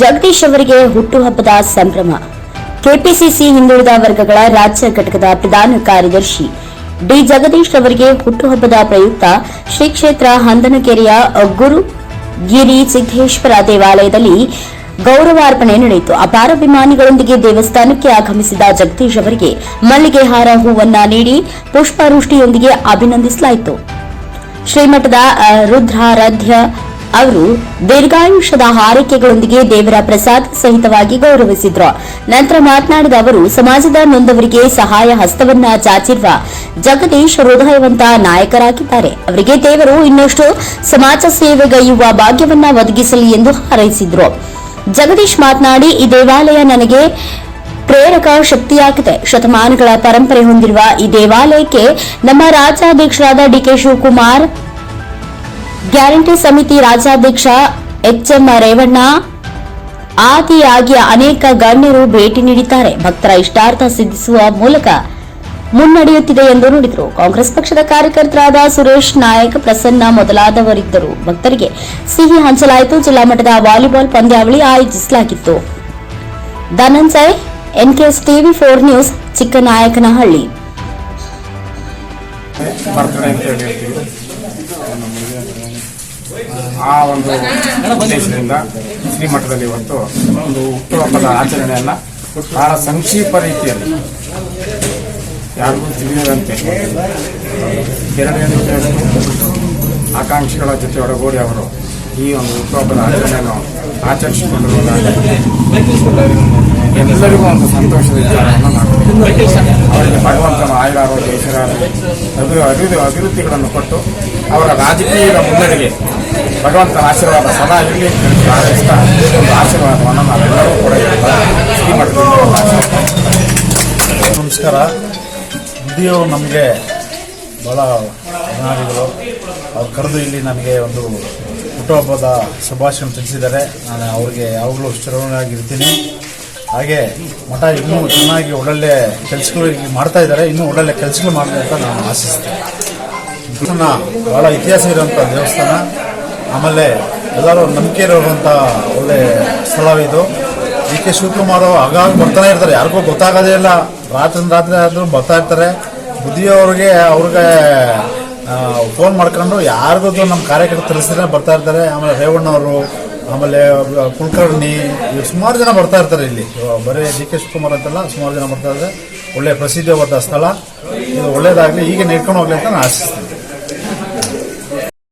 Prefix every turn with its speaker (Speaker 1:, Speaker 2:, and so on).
Speaker 1: ಜಗದೀಶ್ ಅವರಿಗೆ ಹುಟ್ಟುಹಬ್ಬದ ಸಂಭ್ರಮ. ಕೆಪಿಸಿಸಿ ಹಿಂದುಳಿದ ವರ್ಗಗಳ ರಾಜ್ಯ ಘಟಕದ ಪ್ರಧಾನ ಕಾರ್ಯದರ್ಶಿ ಡಿ. ಜಗದೀಶ್ ಅವರಿಗೆ ಹುಟ್ಟುಹಬ್ಬದ ಪ್ರಯುಕ್ತ ಶ್ರೀ ಕ್ಷೇತ್ರ ಹಂದನಕೆರೆಯ ಗುರು ಗಿರಿ ಸಿದ್ದೇಶ್ವರ ದೇವಾಲಯದಲ್ಲಿ ಗೌರವಾರ್ಪಣೆ ನಡೆಯಿತು. ಅಪಾರ ಅಭಿಮಾನಿಗಳೊಂದಿಗೆ ದೇವಸ್ಥಾನಕ್ಕೆ ಆಗಮಿಸಿದ ಜಗದೀಶ್ ಅವರಿಗೆ ಮಲ್ಲಿಗೆ ಹಾರ ಹೂವನ್ನ ನೀಡಿ ಪುಷ್ಪವೃಷ್ಟಿಯೊಂದಿಗೆ ಅಭಿನಂದಿಸಲಾಯಿತು. ಶ್ರೀಮಠದ ರುದ್ರಾರಾಧ್ಯ ಅವರು ದೀರ್ಘಾಯುಷದ ಹಾರೈಕೆಗಳೊಂದಿಗೆ ದೇವರ ಪ್ರಸಾದ ಸಹಿತವಾಗಿ ಗೌರವಿಸಿದ್ರು. ನಂತರ ಮಾತನಾಡಿದ ಅವರು, ಸಮಾಜದ ನೊಂದವರಿಗೆ ಸಹಾಯ ಹಸ್ತವನ್ನ ಚಾಚಿರುವ ಜಗದೀಶ್ ಹೃದಯವಂತ ನಾಯಕರಾಗಿದ್ದಾರೆ. ಅವರಿಗೆ ದೇವರು ಇನ್ನಷ್ಟು ಸಮಾಜ ಸೇವೆಗೈಯುವ ಭಾಗ್ಯವನ್ನ ಒದಗಿಸಲಿ ಎಂದು ಹಾರೈಸಿದ್ರು. ಜಗದೀಶ್ ಮಾತನಾಡಿ, ಈ ದೇವಾಲಯ ನನಗೆ ಪ್ರೇರಕ ಶಕ್ತಿಯಾಗಿದೆ. ಶತಮಾನಗಳ ಪರಂಪರೆ ಹೊಂದಿರುವ ಈ ದೇವಾಲಯಕ್ಕೆ ನಮ್ಮ ರಾಜ್ಯಾಧ್ಯಕ್ಷರಾದ ಡಿಕೆ ಶಿವಕುಮಾರ್ ಗ್ಯಾರಂಟಿ ಸಮಿತಿ ರಾಜ್ಯಾಧ್ಯಕ್ಷ ಎಚ್ಎಂ ರೇವಣ್ಣ ಆದಿಯಾಗಿ ಅನೇಕ ಗಣ್ಯರು ಭೇಟಿ ನೀಡಿದ್ದಾರೆ. ಭಕ್ತರ ಇಷ್ಟಾರ್ಥ ಸಿದ್ಧಿಸುವ ಮೂಲಕ ಮುನ್ನಡೆಯುತ್ತಿದೆ ಎಂದು ನುಡಿದರು. ಕಾಂಗ್ರೆಸ್ ಪಕ್ಷದ ಕಾರ್ಯಕರ್ತರಾದ ಸುರೇಶ್ ನಾಯಕ್, ಪ್ರಸನ್ನ ಮೊದಲಾದವರಿದ್ದರು. ಭಕ್ತರಿಗೆ ಸಿಹಿ ಹಂಚಲಾಯಿತು. ಜಿಲ್ಲಾ ಮಟ್ಟದ ವಾಲಿಬಾಲ್ ಪಂದ್ಯಾವಳಿ ಆಯೋಜಿಸಲಾಗಿತ್ತು. Dhananjay NKS TV four news, Chikkanayakanahalli.
Speaker 2: ಆ ಒಂದು ಉದ್ದೇಶದಿಂದ ಶ್ರೀಮಠದಲ್ಲಿ ಇವತ್ತು ಒಂದು ಹುಟ್ಟುಹಬ್ಬದ ಆಚರಣೆಯನ್ನ ಬಹಳ ಸಂಕ್ಷಿಪ್ತ ರೀತಿಯಲ್ಲಿ ಯಾರಿಗೂ ತಿಳಿಯದಂತೆ ಎರಡನೇ ಆಕಾಂಕ್ಷಿಗಳ ಜೊತೆ ಒಡಗೂಡಿ ಅವರು ಈ ಒಂದು ಹುಟ್ಟುಹಬ್ಬದ ಆಚರಣೆಯನ್ನು ಆಚರಿಸಿಕೊಂಡಿರುವುದಾಗಿ ಎಲ್ಲರಿಗೂ ಒಂದು ಸಂತೋಷದ ವಿಚಾರವನ್ನು ಅವರಿಗೆ ಭಗವಂತನ ಆಯುರ ಆರೋಗ್ಯ ಐಶ್ವರ್ಯ ಅಭಿ ಅಭಿವೃದ್ಧಿ ಅಭಿವೃದ್ಧಿಗಳನ್ನು ಕೊಟ್ಟು ಅವರ ರಾಜಕೀಯದ ಮುನ್ನಡೆಗೆ ಭಗವಂತನ ಆಶೀರ್ವಾದ ಸದಾ ಇರಲಿ. ಪ್ರಾರ್ಥಿಸ್ತಾ ಒಂದು ಆಶೀರ್ವಾದವನ್ನು ನಾವೆಲ್ಲರೂ ಕೂಡ
Speaker 3: ನಮಸ್ಕಾರ. ಇಲ್ಲಿಯೂ ನಮಗೆ ಭಾಳ ಅಭಿಮಾನಿಗಳು. ಅವ್ರು ಕರೆದು ಇಲ್ಲಿ ನನಗೆ ಒಂದು ಹುಟ್ಟುಹಬ್ಬದ ಶುಭಾಶಯ ತಿಳಿಸಿದ್ದಾರೆ. ನಾನು ಅವ್ರಿಗೆ ಯಾವಾಗಲೂ ಚಿರವಾಗಿರ್ತೀನಿ ಹಾಗೆ ಮಠ ಇನ್ನೂ ಚೆನ್ನಾಗಿ ಒಳ್ಳೊಳ್ಳೆ ಕೆಲಸಗಳು ಇಲ್ಲಿ ಮಾಡ್ತಾ ಇದ್ದಾರೆ. ಇನ್ನೂ ಒಳ್ಳೊಳ್ಳೆ ಕೆಲಸಗಳು ಮಾಡಲಿ ಅಂತ ನಾನು ಆಶಿಸ್ತೇನೆ. ಭಾಳ ಇತಿಹಾಸ ಇರುವಂಥ ದೇವಸ್ಥಾನ. ಆಮೇಲೆ ಎಲ್ಲರೂ ನಂಬಿಕೆ ಇರುವಂಥ ಒಳ್ಳೆ ಸ್ಥಳವಿದು. ಡಿ ಕೆ ಶಿವಕುಮಾರ್ ಆಗಾಗ ಬರ್ತಾನೆ ಇರ್ತಾರೆ. ಯಾರಿಗೂ ಗೊತ್ತಾಗೋದೇ ಇಲ್ಲ. ರಾತ್ರಿ ರಾತ್ರಿ ಆದರೂ ಬರ್ತಾ ಇರ್ತಾರೆ. ಬುದ್ಧಿಯವ್ರಿಗೆ ಅವ್ರಿಗೆ ಫೋನ್ ಮಾಡ್ಕೊಂಡು ಯಾರಿಗೂ ನಮ್ಮ ಕಾರ್ಯಕರ್ತರು ತಿಳಿಸಿದ್ರೆ ಬರ್ತಾ ಇರ್ತಾರೆ. ಆಮೇಲೆ ರೇವಣ್ಣವರು ಆಮೇಲೆ ಕುಲಕರ್ಣಿ ಸುಮಾರು ಜನ ಬರ್ತಾ ಇರ್ತಾರೆ ಇಲ್ಲಿ. ಬರೀ ಡಿ ಕೆ ಶಿವಕುಮಾರ್ ಅಂತಲ್ಲ, ಸುಮಾರು ಜನ ಬರ್ತಾ ಇದ್ದಾರೆ ಒಳ್ಳೆ ಪ್ರಸಿದ್ಧವಾದ ಸ್ಥಳ. ಇದು ಒಳ್ಳೇದಾಗಲಿ, ಹೀಗೆ ನಡ್ಕೊಂಡು ಹೋಗ್ಲಿ ಅಂತ ನಾನು ಆಶಿಸ್ತೀನಿ.